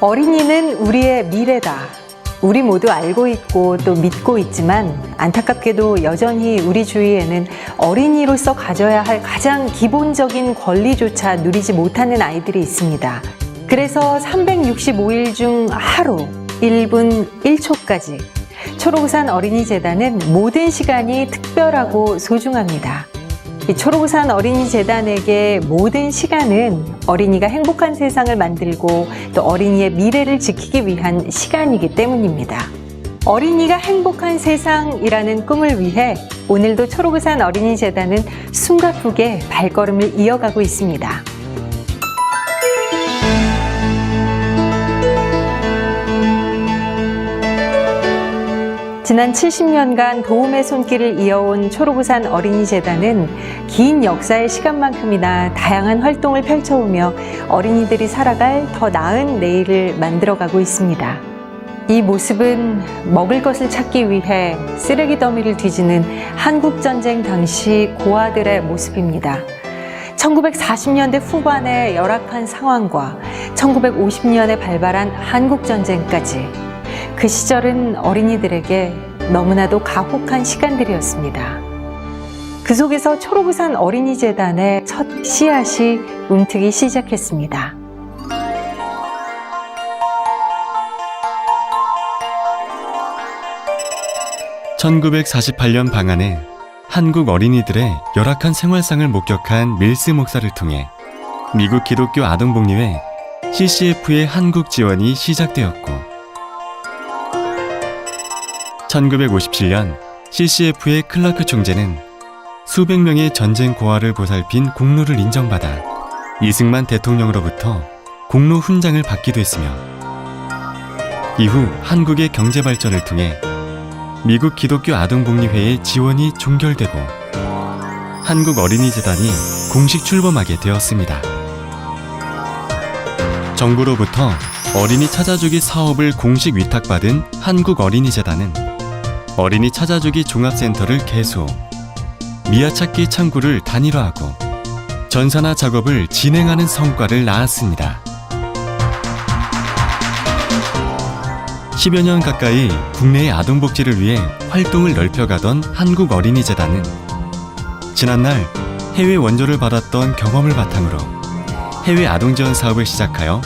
어린이는 우리의 미래다. 우리 모두 알고 있고 또 믿고 있지만 안타깝게도 여전히 우리 주위에는 어린이로서 가져야 할 가장 기본적인 권리조차 누리지 못하는 아이들이 있습니다. 그래서 365일 중 하루 1분 1초까지 초록우산 어린이재단은 모든 시간이 특별하고 소중합니다. 이 초록우산 어린이 재단에게 모든 시간은 어린이가 행복한 세상을 만들고 또 어린이의 미래를 지키기 위한 시간이기 때문입니다. 어린이가 행복한 세상이라는 꿈을 위해 오늘도 초록우산 어린이 재단은 숨가쁘게 발걸음을 이어가고 있습니다. 지난 70년간 도움의 손길을 이어온 초록우산 어린이재단은 긴 역사의 시간만큼이나 다양한 활동을 펼쳐오며 어린이들이 살아갈 더 나은 내일을 만들어가고 있습니다. 이 모습은 먹을 것을 찾기 위해 쓰레기 더미를 뒤지는 한국전쟁 당시 고아들의 모습입니다. 1940년대 후반의 열악한 상황과 1950년에 발발한 한국전쟁까지 그 시절은 어린이들에게 너무나도 가혹한 시간들이었습니다. 그 속에서 초록우산 어린이재단의 첫 씨앗이 움트기 시작했습니다. (1948년) 방안에 한국 어린이들의 열악한 생활상을 목격한 밀스 목사를 통해 미국 기독교 아동복리회 CCF의 한국 지원이 시작되었고 1957년 CCF의 클라크 총재는 수백 명의 전쟁 고아를 보살핀 공로를 인정받아 이승만 대통령으로부터 공로 훈장을 받기도 했으며 이후 한국의 경제 발전을 통해 미국 기독교 아동복리회의 지원이 종결되고 한국 어린이재단이 공식 출범하게 되었습니다. 정부로부터 어린이 찾아주기 사업을 공식 위탁받은 한국 어린이재단은 어린이 찾아주기 종합센터를 개소, 미아 찾기 창구를 단일화하고 전산화 작업을 진행하는 성과를 낳았습니다. 10여 년 가까이 국내의 아동복지를 위해 활동을 넓혀가던 한국 어린이재단은 지난날 해외 원조를 받았던 경험을 바탕으로 해외 아동지원 사업을 시작하여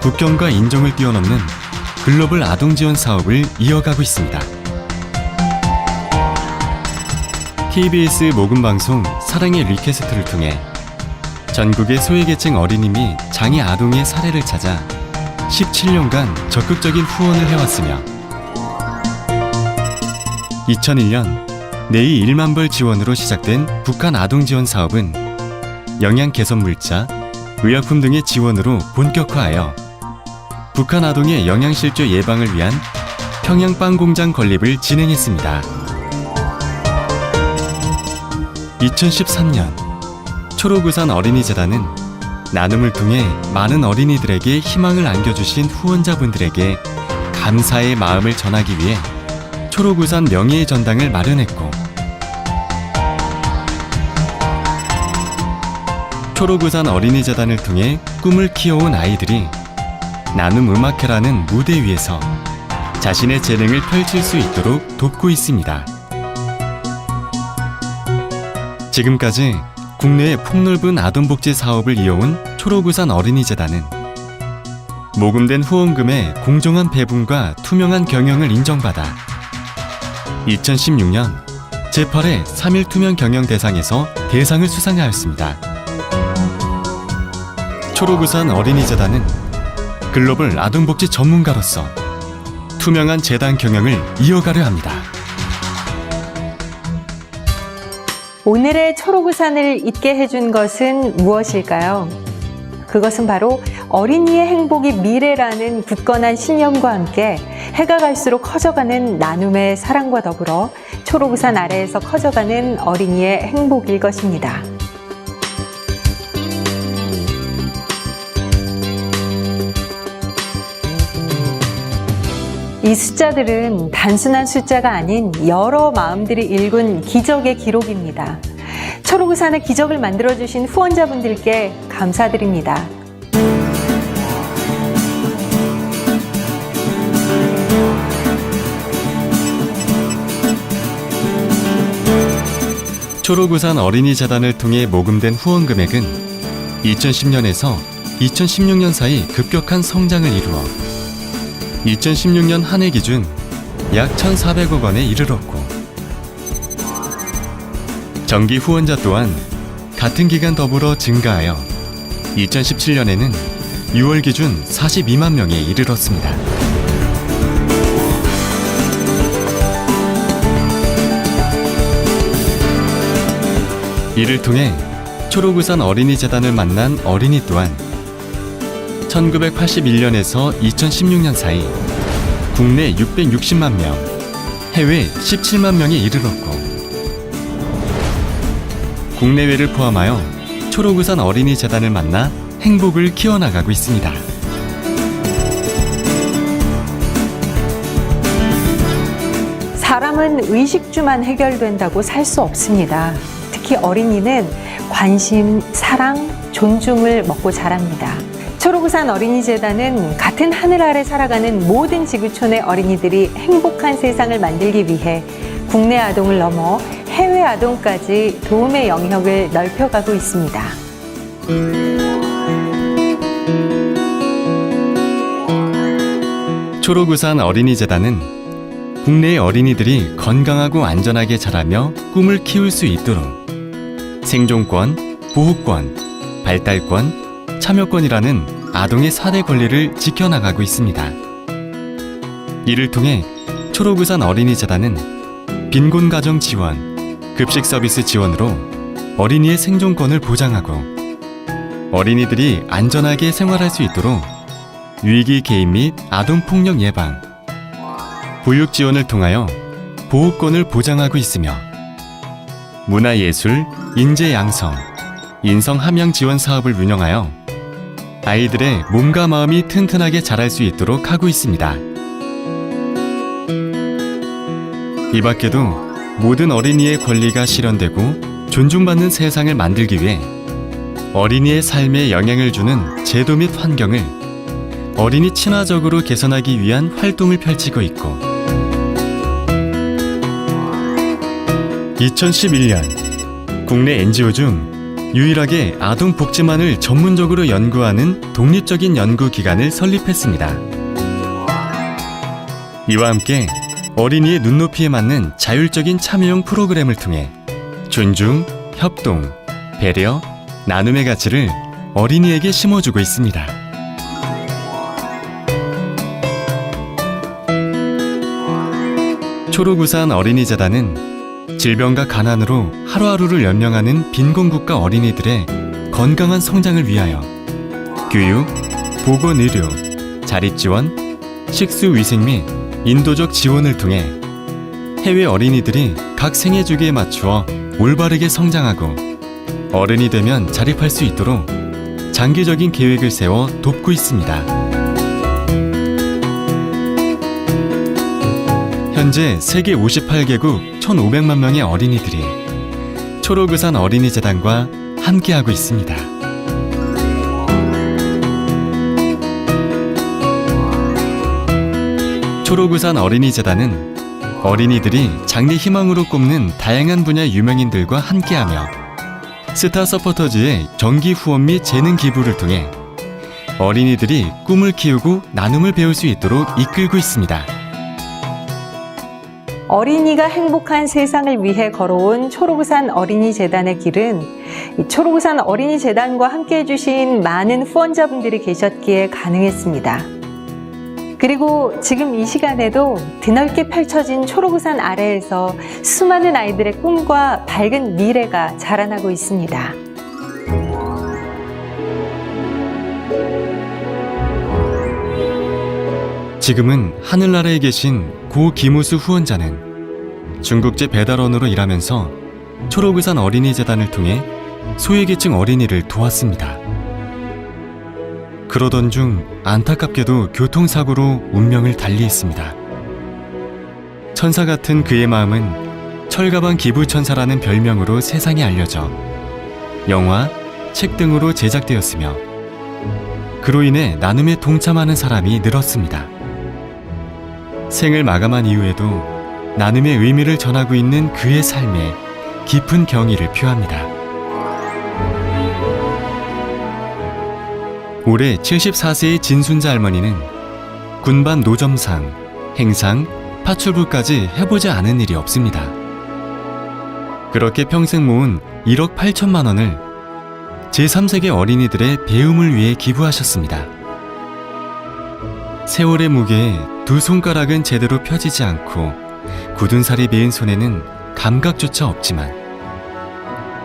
국경과 인종을 뛰어넘는 글로벌 아동지원 사업을 이어가고 있습니다. KBS 모금 방송 사랑의 리퀘스트를 통해 전국의 소외계층 어린이 및 장애 아동의 사례를 찾아 17년간 적극적인 후원을 해왔으며 2001년 내이 1만 벌 지원으로 시작된 북한 아동 지원 사업은 영양 개선 물자, 의약품 등의 지원으로 본격화하여 북한 아동의 영양실조 예방을 위한 평양 빵 공장 건립을 진행했습니다. 2013년 초록우산 어린이재단은 나눔을 통해 많은 어린이들에게 희망을 안겨주신 후원자분들에게 감사의 마음을 전하기 위해 초록우산 명예의 전당을 마련했고 초록우산 어린이재단을 통해 꿈을 키워온 아이들이 나눔 음악회라는 무대 위에서 자신의 재능을 펼칠 수 있도록 돕고 있습니다. 지금까지 국내의 폭넓은 아동복지 사업을 이어온 초록우산 어린이재단은 모금된 후원금의 공정한 배분과 투명한 경영을 인정받아 2016년 제8회 3일 투명 경영 대상에서 대상을 수상하였습니다. 초록우산 어린이재단은 글로벌 아동복지 전문가로서 투명한 재단 경영을 이어가려 합니다. 오늘의 초록우산을 잊게 해준 것은 무엇일까요? 그것은 바로 어린이의 행복이 미래라는 굳건한 신념과 함께 해가 갈수록 커져가는 나눔의 사랑과 더불어 초록우산 아래에서 커져가는 어린이의 행복일 것입니다. 이 숫자들은 단순한 숫자가 아닌 여러 마음들이 읽은 기적의 기록입니다. 초록우산의 기적을 만들어주신 후원자분들께 감사드립니다. 초록우산 어린이 재단을 통해 모금된 후원 금액은 2010년에서 2016년 사이 급격한 성장을 이루어 2016년 한 해 기준 약 1,400억 원에 이르렀고 정기 후원자 또한 같은 기간 더불어 증가하여 2017년에는 6월 기준 42만 명에 이르렀습니다. 이를 통해 초록우산 어린이 재단을 만난 어린이 또한 1981년에서 2016년 사이 국내 660만 명, 해외 17만 명에 이르렀고 국내외를 포함하여 초록우산 어린이 재단을 만나 행복을 키워나가고 있습니다. 사람은 의식주만 해결된다고 살 수 없습니다. 특히 어린이는 관심, 사랑, 존중을 먹고 자랍니다. 초록우산 어린이재단은 같은 하늘 아래 살아가는 모든 지구촌의 어린이들이 행복한 세상을 만들기 위해 국내 아동을 넘어 해외 아동까지 도움의 영역을 넓혀가고 있습니다. 초록우산 어린이재단은 국내의 어린이들이 건강하고 안전하게 자라며 꿈을 키울 수 있도록 생존권, 보호권, 발달권, 참여권이라는 아동의 4대 권리를 지켜나가고 있습니다. 이를 통해 초록우산 어린이재단은 빈곤 가정 지원, 급식 서비스 지원으로 어린이의 생존권을 보장하고 어린이들이 안전하게 생활할 수 있도록 위기 개입 및 아동 폭력 예방, 보육 지원을 통하여 보호권을 보장하고 있으며 문화예술, 인재 양성, 인성 함양 지원 사업을 운영하여 아이들의 몸과 마음이 튼튼하게 자랄 수 있도록 하고 있습니다. 이 밖에도 모든 어린이의 권리가 실현되고 존중받는 세상을 만들기 위해 어린이의 삶에 영향을 주는 제도 및 환경을 어린이 친화적으로 개선하기 위한 활동을 펼치고 있고 2011년 국내 NGO 중 유일하게 아동 복지만을 전문적으로 연구하는 독립적인 연구기관을 설립했습니다. 이와 함께 어린이의 눈높이에 맞는 자율적인 참여형 프로그램을 통해 존중, 협동, 배려, 나눔의 가치를 어린이에게 심어주고 있습니다. 초록우산 어린이재단은 질병과 가난으로 하루하루를 연명하는 빈곤국가 어린이들의 건강한 성장을 위하여 교육, 보건의료, 자립지원, 식수위생 및 인도적 지원을 통해 해외 어린이들이 각 생애 주기에 맞추어 올바르게 성장하고 어른이 되면 자립할 수 있도록 장기적인 계획을 세워 돕고 있습니다. 현재 세계 58개국 1,500만 명의 어린이들이 초록우산 어린이재단과 함께하고 있습니다. 초록우산 어린이재단은 어린이들이 장래 희망으로 꼽는 다양한 분야 유명인들과 함께하며 스타 서포터즈의 정기 후원 및 재능 기부를 통해 어린이들이 꿈을 키우고 나눔을 배울 수 있도록 이끌고 있습니다. 어린이가 행복한 세상을 위해 걸어온 초록우산 어린이재단의 길은 이 초록우산 어린이재단과 함께 해주신 많은 후원자분들이 계셨기에 가능했습니다. 그리고 지금 이 시간에도 드넓게 펼쳐진 초록우산 아래에서 수많은 아이들의 꿈과 밝은 미래가 자라나고 있습니다. 지금은 하늘나라에 계신 고 김우수 후원자는 중국제 배달원으로 일하면서 초록우산 어린이재단을 통해 소외계층 어린이를 도왔습니다. 그러던 중 안타깝게도 교통사고로 운명을 달리했습니다. 천사 같은 그의 마음은 철가방 기부천사라는 별명으로 세상에 알려져 영화, 책 등으로 제작되었으며 그로 인해 나눔에 동참하는 사람이 늘었습니다. 생을 마감한 이후에도 나눔의 의미를 전하고 있는 그의 삶에 깊은 경의를 표합니다. 올해 74세의 진순자 할머니는 군반 노점상, 행상, 파출부까지 해보지 않은 일이 없습니다. 그렇게 평생 모은 1억 8천만 원을 제3세계 어린이들의 배움을 위해 기부하셨습니다. 세월의 무게에 두 손가락은 제대로 펴지지 않고 굳은 살이 베인 손에는 감각조차 없지만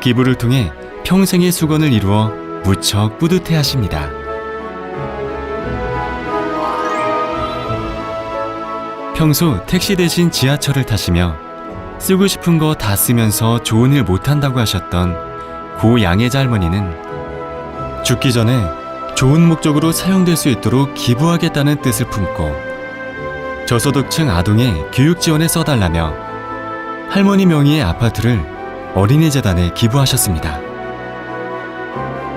기부를 통해 평생의 수건을 이루어 무척 뿌듯해 하십니다. 평소 택시 대신 지하철을 타시며 쓰고 싶은 거 다 쓰면서 좋은 일 못한다고 하셨던 고 양혜자 할머니는 죽기 전에 좋은 목적으로 사용될 수 있도록 기부하겠다는 뜻을 품고 저소득층 아동의 교육 지원에 써달라며 할머니 명의의 아파트를 어린이 재단에 기부하셨습니다.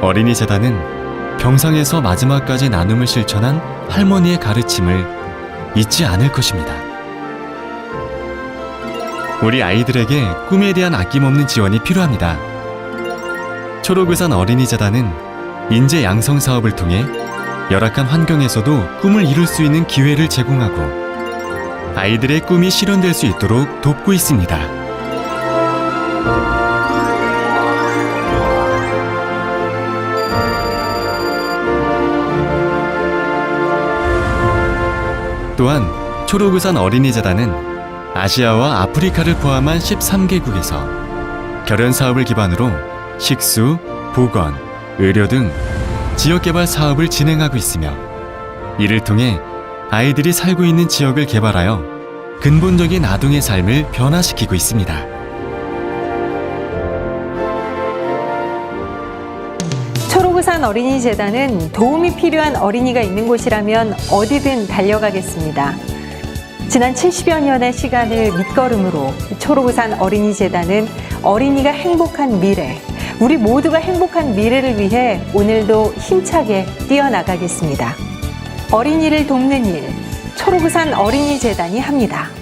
어린이 재단은 병상에서 마지막까지 나눔을 실천한 할머니의 가르침을 잊지 않을 것입니다. 우리 아이들에게 꿈에 대한 아낌없는 지원이 필요합니다. 초록의산 어린이 재단은 인재 양성 사업을 통해 열악한 환경에서도 꿈을 이룰 수 있는 기회를 제공하고 아이들의 꿈이 실현될 수 있도록 돕고 있습니다. 또한 초록우산 어린이재단은 아시아와 아프리카를 포함한 13개국에서 결연 사업을 기반으로 식수, 보건, 의료 등 지역개발 사업을 진행하고 있으며 이를 통해 아이들이 살고 있는 지역을 개발하여 근본적인 아동의 삶을 변화시키고 있습니다. 초록우산 어린이재단은 도움이 필요한 어린이가 있는 곳이라면 어디든 달려가겠습니다. 지난 70여 년의 시간을 밑거름으로 초록우산 어린이재단은 어린이가 행복한 미래, 우리 모두가 행복한 미래를 위해 오늘도 힘차게 뛰어나가겠습니다. 어린이를 돕는 일, 초록우산 어린이재단이 합니다.